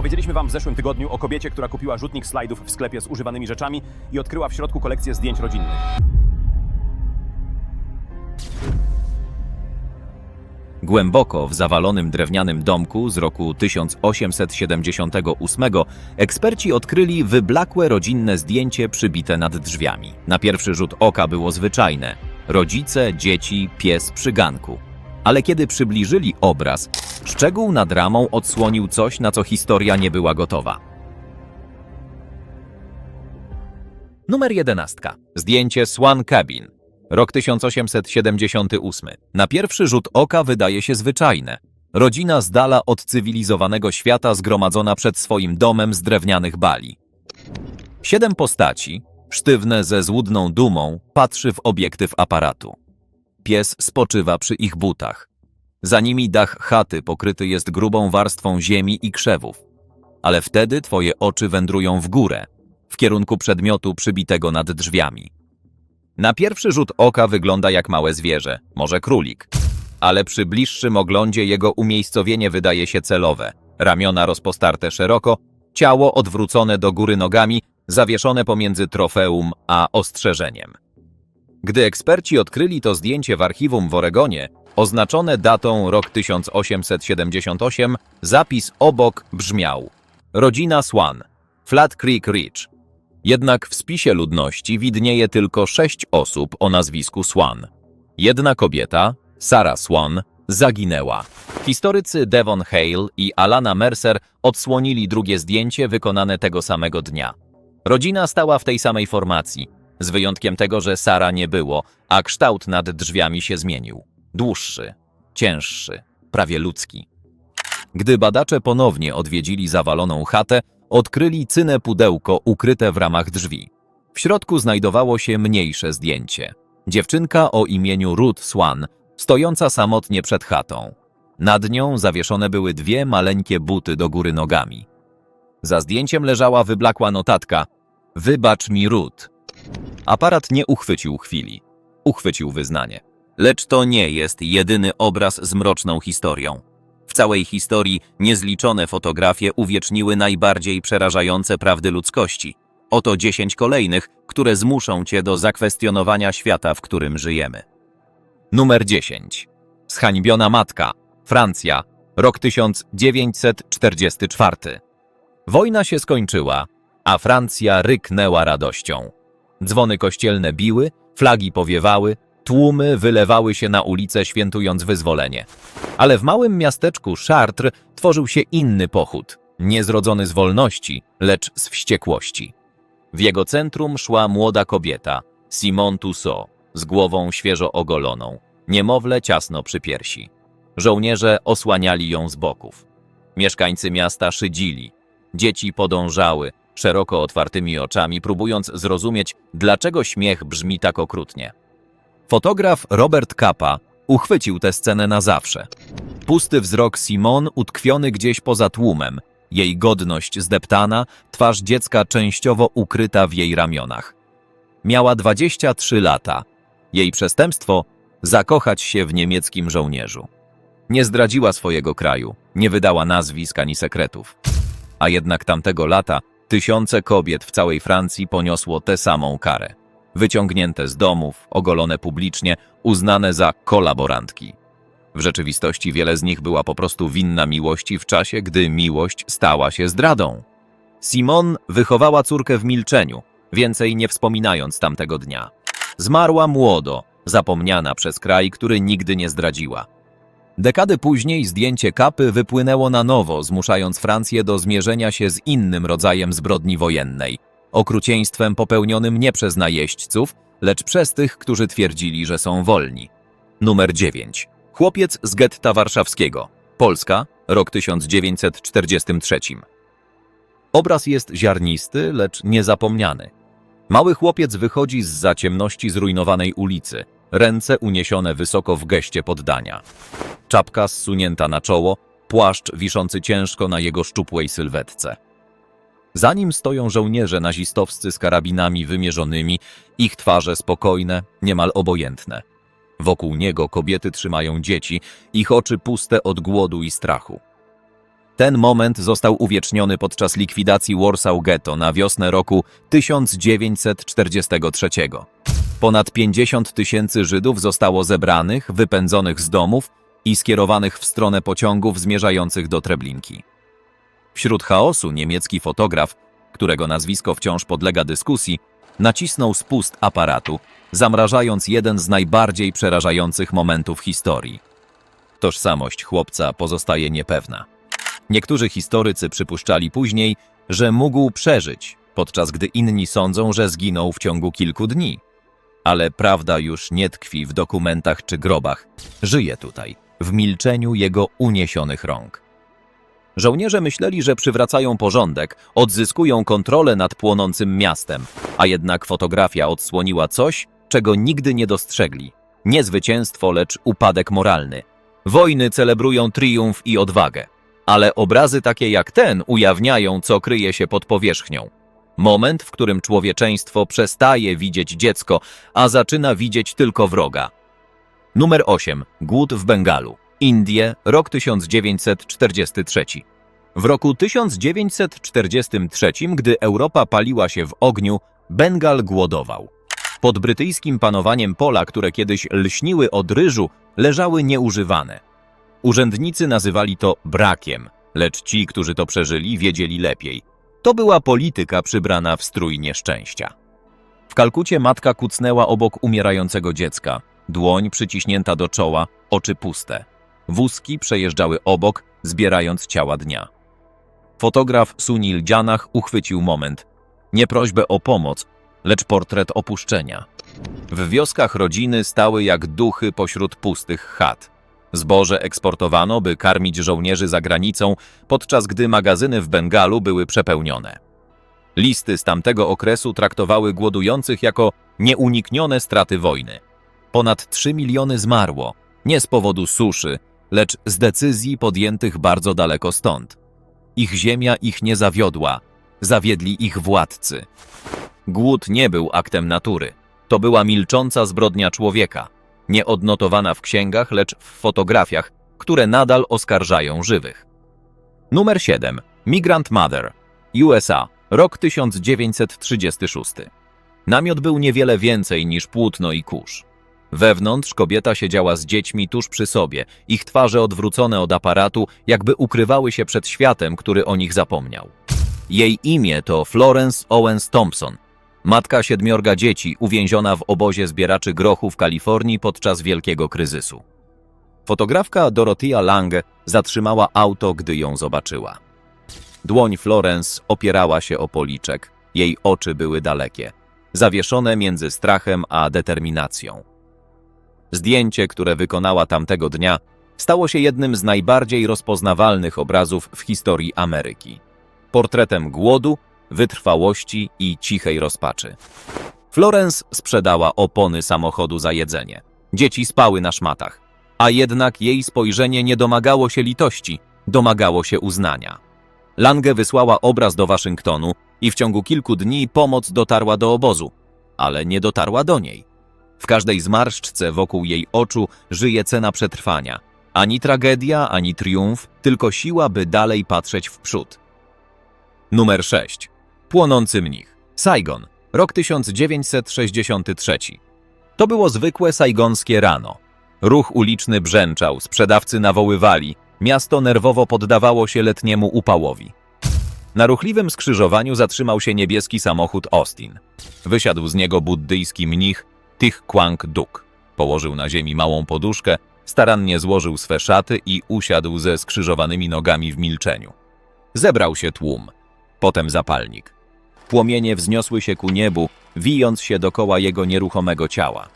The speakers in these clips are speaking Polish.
Opowiedzieliśmy Wam w zeszłym tygodniu o kobiecie, która kupiła rzutnik slajdów w sklepie z używanymi rzeczami i odkryła w środku kolekcję zdjęć rodzinnych. Głęboko w zawalonym drewnianym domku z roku 1878 eksperci odkryli wyblakłe rodzinne zdjęcie przybite nad drzwiami. Na pierwszy rzut oka było zwyczajne: rodzice, dzieci, pies przy ganku. Ale kiedy przybliżyli obraz, szczegół nad ramą odsłonił coś, na co historia nie była gotowa. Numer 11. Zdjęcie Swan Cabin. Rok 1878. Na pierwszy rzut oka wydaje się zwyczajne. Rodzina z dala od cywilizowanego świata zgromadzona przed swoim domem z drewnianych bali. Siedem postaci, sztywne ze złudną dumą, patrzy w obiektyw aparatu. Pies spoczywa przy ich butach. Za nimi dach chaty pokryty jest grubą warstwą ziemi i krzewów. Ale wtedy twoje oczy wędrują w górę, w kierunku przedmiotu przybitego nad drzwiami. Na pierwszy rzut oka wygląda jak małe zwierzę, może królik. Ale przy bliższym oglądzie jego umiejscowienie wydaje się celowe. Ramiona rozpostarte szeroko, ciało odwrócone do góry nogami, zawieszone pomiędzy trofeum a ostrzeżeniem. Gdy eksperci odkryli to zdjęcie w archiwum w Oregonie, oznaczone datą rok 1878, zapis obok brzmiał Rodzina Swan, Flat Creek Ridge. Jednak w spisie ludności widnieje tylko sześć osób o nazwisku Swan. Jedna kobieta, Sarah Swan, zaginęła. Historycy Devon Hale i Alana Mercer odsłonili drugie zdjęcie wykonane tego samego dnia. Rodzina stała w tej samej formacji, z wyjątkiem tego, że Sara nie było, a kształt nad drzwiami się zmienił. Dłuższy, cięższy, prawie ludzki. Gdy badacze ponownie odwiedzili zawaloną chatę, odkryli cynne pudełko ukryte w ramach drzwi. W środku znajdowało się mniejsze zdjęcie. Dziewczynka o imieniu Ruth Swan, stojąca samotnie przed chatą. Nad nią zawieszone były dwie maleńkie buty do góry nogami. Za zdjęciem leżała wyblakła notatka Wybacz mi, Ruth. Aparat nie uchwycił chwili. Uchwycił wyznanie. Lecz to nie jest jedyny obraz z mroczną historią. W całej historii niezliczone fotografie uwieczniły najbardziej przerażające prawdy ludzkości. Oto dziesięć kolejnych, które zmuszą cię do zakwestionowania świata, w którym żyjemy. Numer 10. Zhańbiona matka. Francja. Rok 1944. Wojna się skończyła, a Francja ryknęła radością. Dzwony kościelne biły, flagi powiewały, tłumy wylewały się na ulice świętując wyzwolenie. Ale w małym miasteczku Chartres tworzył się inny pochód, niezrodzony z wolności, lecz z wściekłości. W jego centrum szła młoda kobieta, Simone Tussaud, z głową świeżo ogoloną, niemowlę ciasno przy piersi. Żołnierze osłaniali ją z boków. Mieszkańcy miasta szydzili. Dzieci podążały, szeroko otwartymi oczami, próbując zrozumieć, dlaczego śmiech brzmi tak okrutnie. Fotograf Robert Capa uchwycił tę scenę na zawsze. Pusty wzrok Simon utkwiony gdzieś poza tłumem, jej godność zdeptana, twarz dziecka częściowo ukryta w jej ramionach. Miała 23 lata. Jej przestępstwo zakochać się w niemieckim żołnierzu. Nie zdradziła swojego kraju, nie wydała nazwisk ani sekretów. A jednak tamtego lata tysiące kobiet w całej Francji poniosło tę samą karę. Wyciągnięte z domów, ogolone publicznie, uznane za kolaborantki. W rzeczywistości wiele z nich była po prostu winna miłości w czasie, gdy miłość stała się zdradą. Simon wychowała córkę w milczeniu, więcej nie wspominając tamtego dnia. Zmarła młodo, zapomniana przez kraj, który nigdy nie zdradziła. Dekady później zdjęcie kapy wypłynęło na nowo, zmuszając Francję do zmierzenia się z innym rodzajem zbrodni wojennej okrucieństwem popełnionym nie przez najeźdźców, lecz przez tych, którzy twierdzili, że są wolni. Numer 9. Chłopiec z getta warszawskiego. Polska, rok 1943. Obraz jest ziarnisty, lecz niezapomniany. Mały chłopiec wychodzi z za ciemności zrujnowanej ulicy, ręce uniesione wysoko w geście poddania. Czapka zsunięta na czoło, płaszcz wiszący ciężko na jego szczupłej sylwetce. Za nim stoją żołnierze nazistowscy z karabinami wymierzonymi, ich twarze spokojne, niemal obojętne. Wokół niego kobiety trzymają dzieci, ich oczy puste od głodu i strachu. Ten moment został uwieczniony podczas likwidacji Warsaw Ghetto na wiosnę roku 1943. Ponad 50 tysięcy Żydów zostało zebranych, wypędzonych z domów i skierowanych w stronę pociągów zmierzających do Treblinki. Wśród chaosu niemiecki fotograf, którego nazwisko wciąż podlega dyskusji, nacisnął spust aparatu, zamrażając jeden z najbardziej przerażających momentów historii. Tożsamość chłopca pozostaje niepewna. Niektórzy historycy przypuszczali później, że mógł przeżyć, podczas gdy inni sądzą, że zginął w ciągu kilku dni. Ale prawda już nie tkwi w dokumentach czy grobach. Żyje tutaj, w milczeniu jego uniesionych rąk. Żołnierze myśleli, że przywracają porządek, odzyskują kontrolę nad płonącym miastem, a jednak fotografia odsłoniła coś, czego nigdy nie dostrzegli. Nie zwycięstwo, lecz upadek moralny. Wojny celebrują triumf i odwagę, ale obrazy takie jak ten ujawniają, co kryje się pod powierzchnią. Moment, w którym człowieczeństwo przestaje widzieć dziecko, a zaczyna widzieć tylko wroga. Numer 8. Głód w Bengalu. Indie, rok 1943. W roku 1943, gdy Europa paliła się w ogniu, Bengal głodował. Pod brytyjskim panowaniem pola, które kiedyś lśniły od ryżu, leżały nieużywane. Urzędnicy nazywali to brakiem, lecz ci, którzy to przeżyli, wiedzieli lepiej. To była polityka przybrana w strój nieszczęścia. W Kalkucie matka kucnęła obok umierającego dziecka, dłoń przyciśnięta do czoła, oczy puste. Wózki przejeżdżały obok, zbierając ciała dnia. Fotograf Sunil Dzianach uchwycił moment. Nie prośbę o pomoc, lecz portret opuszczenia. W wioskach rodziny stały jak duchy pośród pustych chat. Zboże eksportowano, by karmić żołnierzy za granicą, podczas gdy magazyny w Bengalu były przepełnione. Listy z tamtego okresu traktowały głodujących jako nieuniknione straty wojny. Ponad 3 miliony zmarło, nie z powodu suszy, lecz z decyzji podjętych bardzo daleko stąd. Ich ziemia ich nie zawiodła, zawiedli ich władcy. Głód nie był aktem natury. To była milcząca zbrodnia człowieka, nieodnotowana w księgach, lecz w fotografiach, które nadal oskarżają żywych. Numer 7. Migrant Mother. USA. Rok 1936. Namiot był niewiele więcej niż płótno i kurz. Wewnątrz kobieta siedziała z dziećmi tuż przy sobie, ich twarze odwrócone od aparatu, jakby ukrywały się przed światem, który o nich zapomniał. Jej imię to Florence Owens Thompson, matka siedmiorga dzieci uwięziona w obozie zbieraczy grochu w Kalifornii podczas wielkiego kryzysu. Fotografka Dorothea Lange zatrzymała auto, gdy ją zobaczyła. Dłoń Florence opierała się o policzek, jej oczy były dalekie, zawieszone między strachem a determinacją. Zdjęcie, które wykonała tamtego dnia, stało się jednym z najbardziej rozpoznawalnych obrazów w historii Ameryki. Portretem głodu, wytrwałości i cichej rozpaczy. Florence sprzedała opony samochodu za jedzenie. Dzieci spały na szmatach, a jednak jej spojrzenie nie domagało się litości, domagało się uznania. Lange wysłała obraz do Waszyngtonu i w ciągu kilku dni pomoc dotarła do obozu, ale nie dotarła do niej. W każdej zmarszczce wokół jej oczu żyje cena przetrwania. Ani tragedia, ani triumf, tylko siła, by dalej patrzeć w przód. Numer 6. Płonący mnich. Saigon. Rok 1963. To było zwykłe sajgonskie rano. Ruch uliczny brzęczał, sprzedawcy nawoływali, miasto nerwowo poddawało się letniemu upałowi. Na ruchliwym skrzyżowaniu zatrzymał się niebieski samochód Austin. Wysiadł z niego buddyjski mnich Tych Kwang Duk. Położył na ziemi małą poduszkę, starannie złożył swe szaty i usiadł ze skrzyżowanymi nogami w milczeniu. Zebrał się tłum, potem zapalnik. Płomienie wzniosły się ku niebu, wijąc się dokoła jego nieruchomego ciała.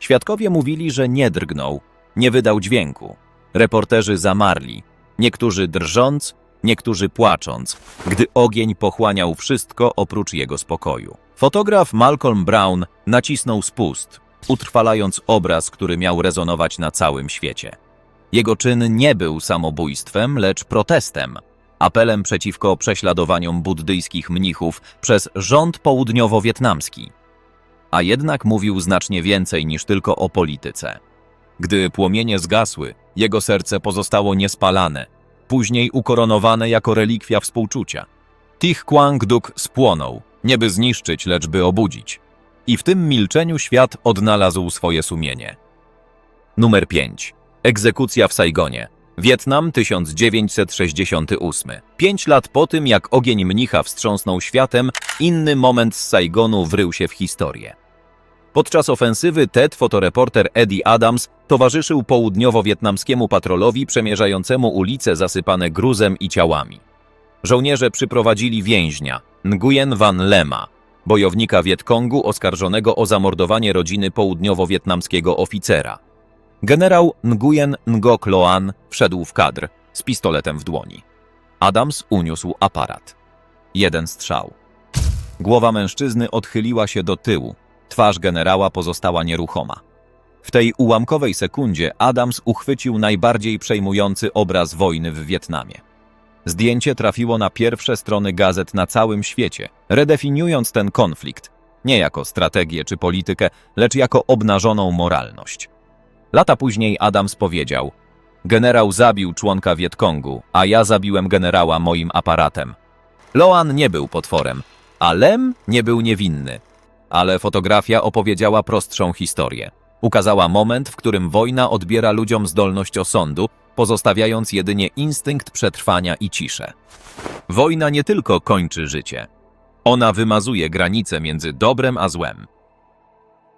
Świadkowie mówili, że nie drgnął, nie wydał dźwięku. Reporterzy zamarli, niektórzy drżąc, niektórzy płacząc, gdy ogień pochłaniał wszystko oprócz jego spokoju. Fotograf Malcolm Brown nacisnął spust, utrwalając obraz, który miał rezonować na całym świecie. Jego czyn nie był samobójstwem, lecz protestem, apelem przeciwko prześladowaniom buddyjskich mnichów przez rząd południowo-wietnamski. A jednak mówił znacznie więcej niż tylko o polityce. Gdy płomienie zgasły, jego serce pozostało niespalane, później ukoronowane jako relikwia współczucia. Tych Quang Duk spłonął, nie by zniszczyć, lecz by obudzić. I w tym milczeniu świat odnalazł swoje sumienie. Numer 5. Egzekucja w Saigonie. Wietnam 1968. Pięć lat po tym, jak ogień mnicha wstrząsnął światem, inny moment z Saigonu wrył się w historię. Podczas ofensywy TED fotoreporter Eddie Adams towarzyszył południowo-wietnamskiemu patrolowi przemierzającemu ulice zasypane gruzem i ciałami. Żołnierze przyprowadzili więźnia, Nguyen Van Lema, bojownika Wietkongu oskarżonego o zamordowanie rodziny południowo-wietnamskiego oficera. Generał Nguyen Ngoc Loan wszedł w kadr z pistoletem w dłoni. Adams uniósł aparat. Jeden strzał. Głowa mężczyzny odchyliła się do tyłu, twarz generała pozostała nieruchoma. W tej ułamkowej sekundzie Adams uchwycił najbardziej przejmujący obraz wojny w Wietnamie. Zdjęcie trafiło na pierwsze strony gazet na całym świecie, redefiniując ten konflikt nie jako strategię czy politykę, lecz jako obnażoną moralność. Lata później Adams powiedział: Generał zabił członka Wietkongu, a ja zabiłem generała moim aparatem. Loan nie był potworem, a Lem nie był niewinny. Ale fotografia opowiedziała prostszą historię. Ukazała moment, w którym wojna odbiera ludziom zdolność osądu, pozostawiając jedynie instynkt przetrwania i ciszę. Wojna nie tylko kończy życie. Ona wymazuje granice między dobrem a złem.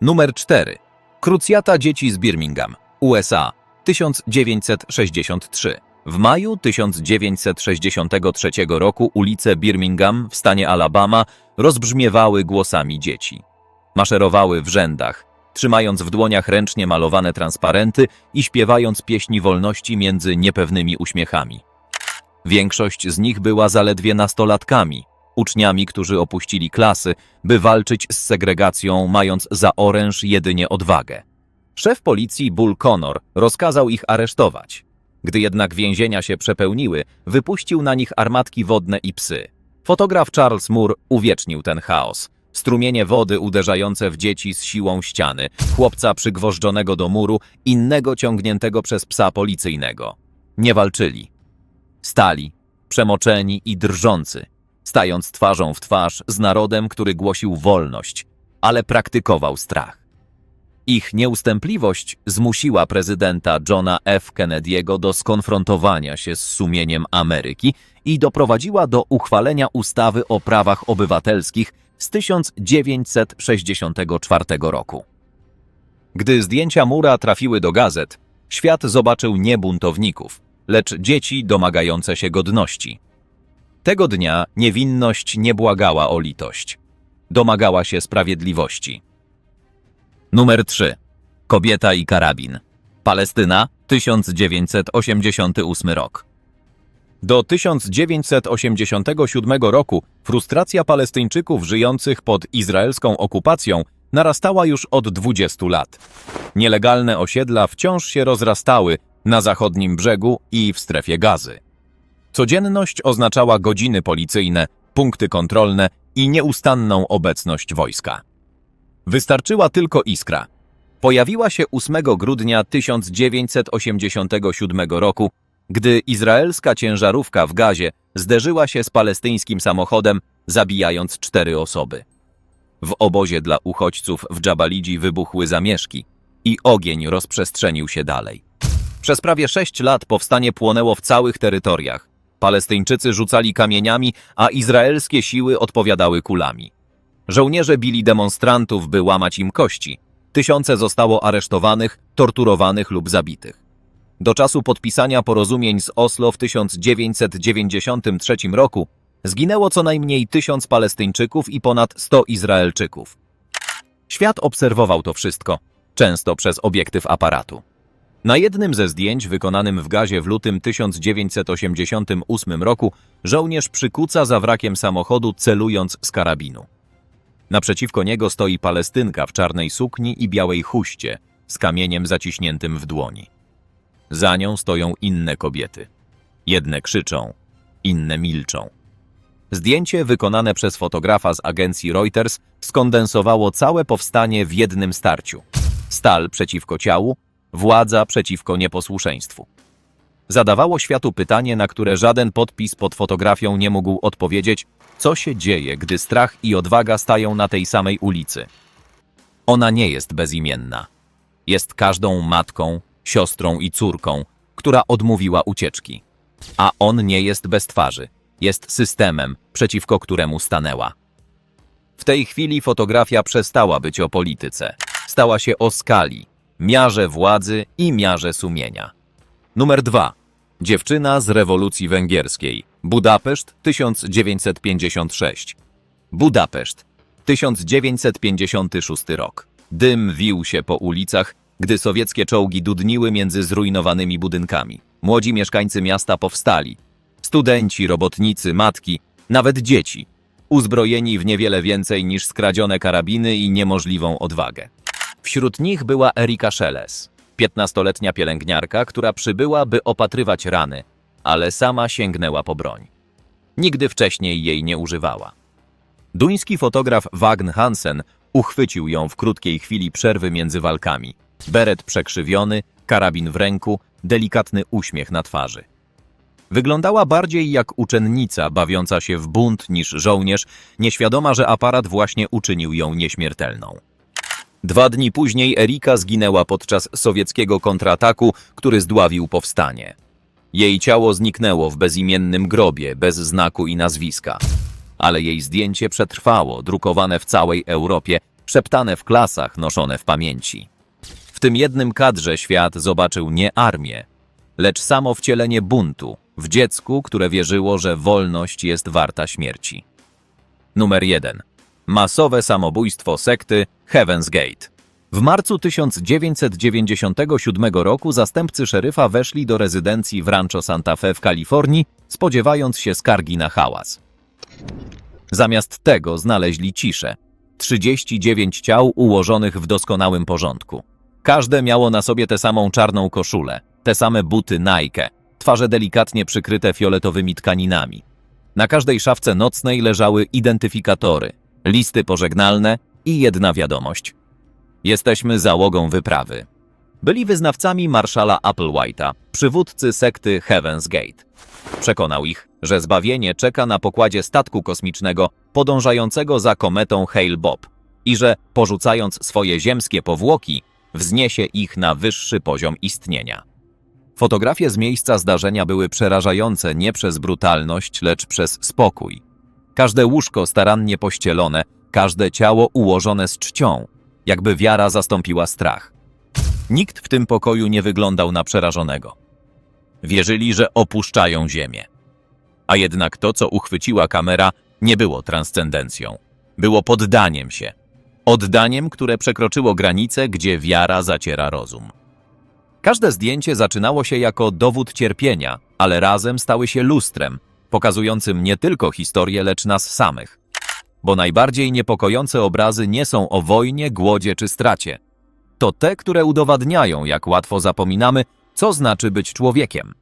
Numer 4. Krucjata dzieci z Birmingham, USA, 1963. W maju 1963 roku ulice Birmingham w stanie Alabama rozbrzmiewały głosami dzieci. Maszerowały w rzędach, trzymając w dłoniach ręcznie malowane transparenty i śpiewając pieśni wolności między niepewnymi uśmiechami. Większość z nich była zaledwie nastolatkami, uczniami, którzy opuścili klasy, by walczyć z segregacją, mając za oręż jedynie odwagę. Szef policji Bull Connor rozkazał ich aresztować. Gdy jednak więzienia się przepełniły, wypuścił na nich armatki wodne i psy. Fotograf Charles Moore uwiecznił ten chaos. Strumienie wody uderzające w dzieci z siłą ściany, chłopca przygwożdżonego do muru, innego ciągniętego przez psa policyjnego. Nie walczyli. Stali, przemoczeni i drżący, stając twarzą w twarz z narodem, który głosił wolność, ale praktykował strach. Ich nieustępliwość zmusiła prezydenta Johna F. Kennedy'ego do skonfrontowania się z sumieniem Ameryki i doprowadziła do uchwalenia ustawy o prawach obywatelskich z 1964 roku. Gdy zdjęcia Mura trafiły do gazet, świat zobaczył nie buntowników, lecz dzieci domagające się godności. Tego dnia niewinność nie błagała o litość. Domagała się sprawiedliwości. Numer 3. Kobieta i karabin. Palestyna, 1988 rok. Do 1987 roku frustracja Palestyńczyków żyjących pod izraelską okupacją narastała już od 20 lat. Nielegalne osiedla wciąż się rozrastały na zachodnim brzegu i w strefie gazy. Codzienność oznaczała godziny policyjne, punkty kontrolne i nieustanną obecność wojska. Wystarczyła tylko iskra. Pojawiła się 8 grudnia 1987 roku, gdy izraelska ciężarówka w gazie zderzyła się z palestyńskim samochodem, zabijając cztery osoby. W obozie dla uchodźców w Dżabalidzi wybuchły zamieszki i ogień rozprzestrzenił się dalej. Przez prawie sześć lat powstanie płonęło w całych terytoriach. Palestyńczycy rzucali kamieniami, a izraelskie siły odpowiadały kulami. Żołnierze bili demonstrantów, by łamać im kości. Tysiące zostało aresztowanych, torturowanych lub zabitych. Do czasu podpisania porozumień z Oslo w 1993 roku zginęło co najmniej tysiąc Palestyńczyków i ponad 100 Izraelczyków. Świat obserwował to wszystko, często przez obiektyw aparatu. Na jednym ze zdjęć wykonanym w gazie w lutym 1988 roku żołnierz przykuca za wrakiem samochodu celując z karabinu. Naprzeciwko niego stoi Palestynka w czarnej sukni i białej chuście z kamieniem zaciśniętym w dłoni. Za nią stoją inne kobiety. Jedne krzyczą, inne milczą. Zdjęcie wykonane przez fotografa z agencji Reuters skondensowało całe powstanie w jednym starciu. Stal przeciwko ciału, władza przeciwko nieposłuszeństwu. zadawało światu pytanie, na które żaden podpis pod fotografią nie mógł odpowiedzieć, co się dzieje, gdy strach i odwaga stają na tej samej ulicy. Ona nie jest bezimienna. Jest każdą matką, siostrą i córką, która odmówiła ucieczki. A on nie jest bez twarzy. Jest systemem, przeciwko któremu stanęła. W tej chwili fotografia przestała być o polityce. Stała się o skali, miarze władzy i miarze sumienia. Numer 2. Dziewczyna z rewolucji węgierskiej. Budapeszt 1956. Budapeszt 1956 rok. Dym wił się po ulicach, gdy sowieckie czołgi dudniły między zrujnowanymi budynkami. Młodzi mieszkańcy miasta powstali. Studenci, robotnicy, matki, nawet dzieci. Uzbrojeni w niewiele więcej niż skradzione karabiny i niemożliwą odwagę. Wśród nich była Erika Szeles, 15-letnia pielęgniarka, która przybyła, by opatrywać rany, ale sama sięgnęła po broń. Nigdy wcześniej jej nie używała. Duński fotograf Wagn Hansen uchwycił ją w krótkiej chwili przerwy między walkami. Beret przekrzywiony, karabin w ręku, delikatny uśmiech na twarzy. Wyglądała bardziej jak uczennica bawiąca się w bunt niż żołnierz, nieświadoma, że aparat właśnie uczynił ją nieśmiertelną. Dwa dni później Erika zginęła podczas sowieckiego kontrataku, który zdławił powstanie. Jej ciało zniknęło w bezimiennym grobie, bez znaku i nazwiska. Ale jej zdjęcie przetrwało, drukowane w całej Europie, szeptane w klasach, noszone w pamięci. W tym jednym kadrze świat zobaczył nie armię, lecz samo wcielenie buntu w dziecku, które wierzyło, że wolność jest warta śmierci. Numer 1. Masowe samobójstwo sekty Heaven's Gate. W marcu 1997 roku zastępcy szeryfa weszli do rezydencji w Rancho Santa Fe w Kalifornii, spodziewając się skargi na hałas. Zamiast tego znaleźli ciszę. 39 ciał ułożonych w doskonałym porządku. Każde miało na sobie tę samą czarną koszulę, te same buty Nike, twarze delikatnie przykryte fioletowymi tkaninami. Na każdej szafce nocnej leżały identyfikatory, listy pożegnalne i jedna wiadomość. Jesteśmy załogą wyprawy. Byli wyznawcami marszala Applewhite'a, przywódcy sekty Heaven's Gate. Przekonał ich, że zbawienie czeka na pokładzie statku kosmicznego podążającego za kometą Hale-Bopp i że, porzucając swoje ziemskie powłoki, wzniesie ich na wyższy poziom istnienia. Fotografie z miejsca zdarzenia były przerażające nie przez brutalność, lecz przez spokój. Każde łóżko starannie pościelone, każde ciało ułożone z czcią, jakby wiara zastąpiła strach. Nikt w tym pokoju nie wyglądał na przerażonego. Wierzyli, że opuszczają Ziemię. A jednak to, co uchwyciła kamera, nie było transcendencją. Było poddaniem się. Oddaniem, które przekroczyło granice, gdzie wiara zaciera rozum. Każde zdjęcie zaczynało się jako dowód cierpienia, ale razem stały się lustrem, pokazującym nie tylko historię, lecz nas samych. Bo najbardziej niepokojące obrazy nie są o wojnie, głodzie czy stracie. To te, które udowadniają, jak łatwo zapominamy, co znaczy być człowiekiem.